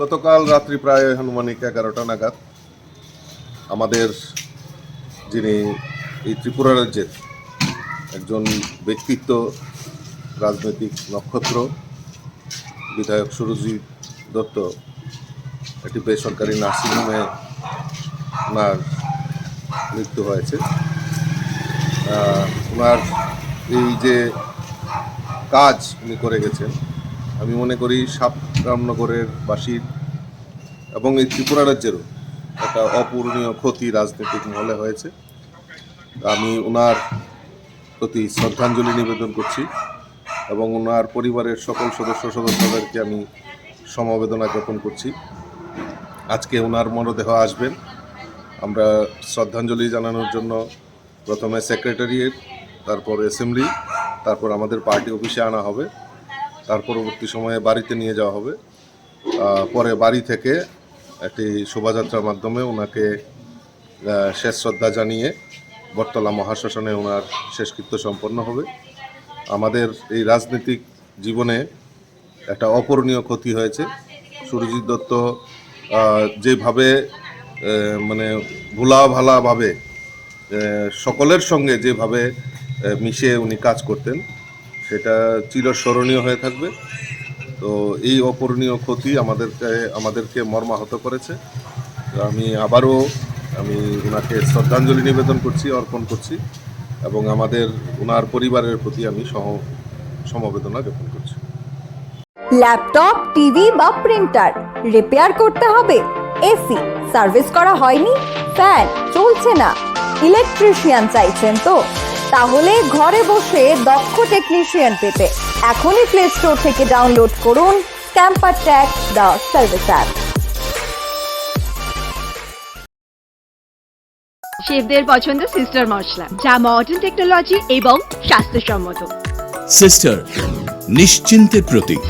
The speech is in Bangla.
গতকাল রাত্রি প্রায় আনুমানিক এগারোটা নাগাদ আমাদের যিনি এই ত্রিপুরা রাজ্যের একজন ব্যক্তিত্ব, রাজনৈতিক নক্ষত্র, বিধায়ক সুরজিৎ দত্ত, একটি বেসরকারি নার্সিংহোমে ওনার মৃত্যু হয়েছে। ওনার এই যে কাজ উনি করে গেছেন আমি মনে করি সাবরামনগরের বাসীর এবং এই ত্রিপুরা রাজ্যেরও একটা অপূরণীয় ক্ষতি রাজনৈতিক মহলে হয়েছে। আমি ওনার প্রতি শ্রদ্ধাঞ্জলি নিবেদন করছি এবং ওনার পরিবারের সকল সদস্য সদস্যদেরকে আমি সমবেদনা জ্ঞাপন করছি। আজকে ওনার মরদেহ আসবেন। আমরা শ্রদ্ধাঞ্জলি জানানোর জন্য প্রথমে সেক্রেটারিয়েট, তারপর অ্যাসেম্বলি, তারপর আমাদের পার্টি অফিসে আনা হবে। তার পরবর্তী সময়ে বাড়িতে নিয়ে যাওয়া হবে। পরে বাড়ি থেকে একটি শোভাযাত্রার মাধ্যমে ওনাকে শেষ শ্রদ্ধা জানিয়ে বটতলা মহাশ্মশানে ওনার শেষকৃত্য সম্পন্ন হবে। আমাদের এই রাজনৈতিক জীবনে একটা অপূরণীয় ক্ষতি হয়েছে। সুরজিৎ দত্ত যেভাবে মানে ভোলা ভালাভাবে সকলের সঙ্গে যেভাবে মিশে উনি কাজ করতেন সেটা চিরস্মরণীয় হয়ে থাকবে। তো এই অপূরণীয় ক্ষতি আমাদেরকে আমাদেরকে মর্মাহত করেছে। আমি আবারও আমি ওনাকে শ্রদ্ধাঞ্জলি নিবেদন করছি, অর্পণ করছি এবং আমাদের ওনার পরিবারের প্রতি আমি সহ, সমবেদনা জ্ঞাপন করছি। ল্যাপটপ, টিভি বা প্রিন্টার রিপেয়ার করতে হবে। এসি সার্ভিস করা হয়নি ফ্যান চলছে না। ইলেকট্রিশিয়ান চাইছেন তো। তাহলে ঘরে বসে দক্ষ টেকনিশিয়ান পেতে। এখনই প্লে স্টোর থেকে ডাউনলোড করুন ক্যাম্পার ট্যাক দ্য সার্ভিস অ্যাপ শেফদের পছন্দ সিস্টার মশলা যা মডার্ন টেকনোলজি এবং স্বাস্থ্যসম্মত। সিস্টার নিশ্চিন্তের প্রতীক।